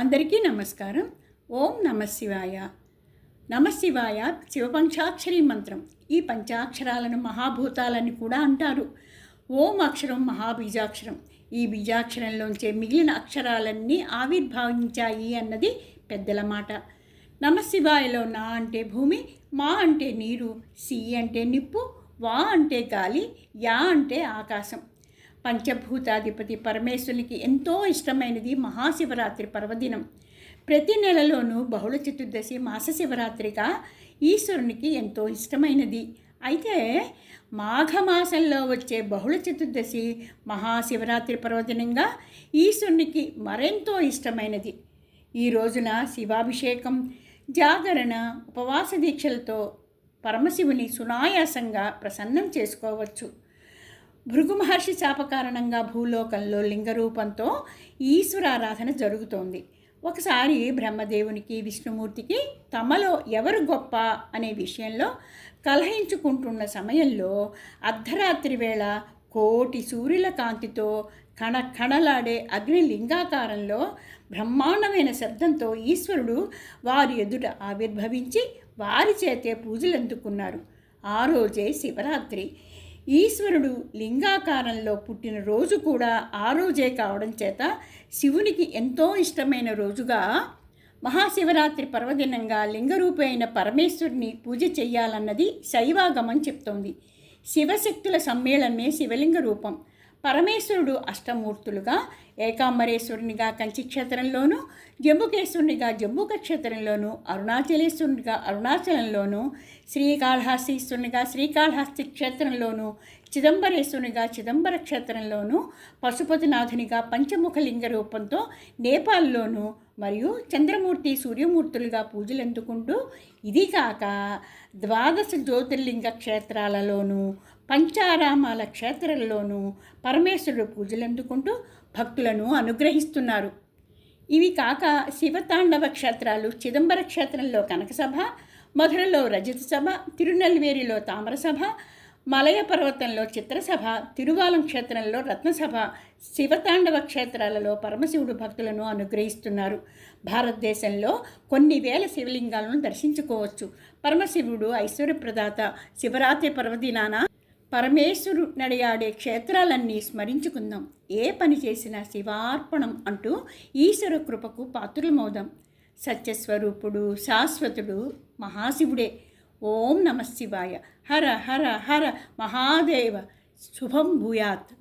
అందరికీ నమస్కారం. ఓం నమశివాయ నమశివాయ శివపంచాక్షరి మంత్రం. ఈ పంచాక్షరాలను మహాభూతాలని కూడా అంటారు. ఓం అక్షరం మహాబీజాక్షరం. ఈ బీజాక్షరంలోంచే మిగిలిన అక్షరాలన్నీ ఆవిర్భావించాయి అన్నది పెద్దల మాట. నమశివాయలో నా అంటే భూమి మా అంటే నీరు సి అంటే నిప్పు వా అంటే గాలి యా అంటే ఆకాశం. పంచభూతాధిపతి పరమేశ్వరునికి ఎంతో ఇష్టమైనది మహాశివరాత్రి పర్వదినం. ప్రతి నెలలోనూ బహుళ చతుర్దశి మాస శివరాత్రిగా ఈశ్వరునికి ఎంతో ఇష్టమైనది. అయితే మాఘమాసంలో వచ్చే బహుళ చతుర్దశి మహాశివరాత్రి పర్వదినంగా ఈశ్వరునికి మరెంతో ఇష్టమైనది. ఈ రోజున శివాభిషేకం జాగరణ ఉపవాస దీక్షలతో పరమశివుని సునాయాసంగా ప్రసన్నం చేసుకోవచ్చు. భృగు మహర్షి శాప కారణంగా భూలోకంలో లింగ రూపంతో ఈశ్వరారాధన జరుగుతోంది. ఒకసారి బ్రహ్మదేవునికి విష్ణుమూర్తికి తమలో ఎవరు గొప్ప అనే విషయంలో కలహించుకుంటున్న సమయంలో అర్ధరాత్రి వేళ కోటి సూర్యుల కాంతితో కణ కణలాడే అగ్ని లింగాకారంలో బ్రహ్మాండమైన శబ్దంతో ఈశ్వరుడు వారి ఎదుట ఆవిర్భవించి వారి చేతే పూజలు అందుకున్నారు ఆ రోజే శివరాత్రి. ఈశ్వరుడు లింగాకారంలో పుట్టిన రోజు కూడా ఆ రోజే కావడం చేత శివునికి ఎంతో ఇష్టమైన రోజుగా మహాశివరాత్రి పర్వదినంగా లింగరూపైన పరమేశ్వరుని పూజ చెయ్యాలన్నది శైవాగమం చెప్తోంది. శివశక్తుల సమ్మేళనమే శివలింగ రూపం. పరమేశ్వరుడు అష్టమూర్తులుగా ఏకాంబరేశ్వరునిగా కంచి క్షేత్రంలోను జంబుకేశ్వరునిగా జంబుక క్షేత్రంలోను అరుణాచలేశ్వరునిగా అరుణాచలంలోను శ్రీకాళహస్తీశ్వరునిగా శ్రీకాళహస్తి క్షేత్రంలోను చిదంబరేశ్వరునిగా చిదంబర క్షేత్రంలోను పశుపతినాథునిగా పంచముఖలింగ రూపంతో నేపాల్లోను మరియు చంద్రమూర్తి సూర్యమూర్తులుగా పూజలు అందుకుంటూ ఇది కాక ద్వాదశ జ్యోతిర్లింగ క్షేత్రాలలోనూ పంచారామాల క్షేత్రంలోనూ పరమేశ్వరుడు పూజలు అందుకుంటూ భక్తులను అనుగ్రహిస్తున్నారు. ఇవి కాక శివతాండవ క్షేత్రాలు చిదంబర క్షేత్రంలో కనకసభ మధురలో రజత సభ తిరునెల్వేలిలో తామరసభ మలయ పర్వతంలో చిత్రసభ తిరువాలం క్షేత్రంలో రత్నసభ శివతాండవ క్షేత్రాలలో పరమశివుడు భక్తులను అనుగ్రహిస్తున్నారు. భారతదేశంలో కొన్ని వేల శివలింగాలను దర్శించుకోవచ్చు. పరమశివుడు ఐశ్వర్యప్రదాత శివరాత్రి పర్వదినాన పరమేశ్వరు నడియాడే క్షేత్రాలన్నీ స్మరించుకుందాం. ఏ పని చేసినా శివార్పణం అంటూ ఈశ్వర కృపకు పాత్రులమవుదాం. సత్యస్వరూపుడు శాశ్వతుడు మహాశివుడే. ఓం నమ శివాయ. హర హర హర మహాదేవ. శుభం భూయాత్.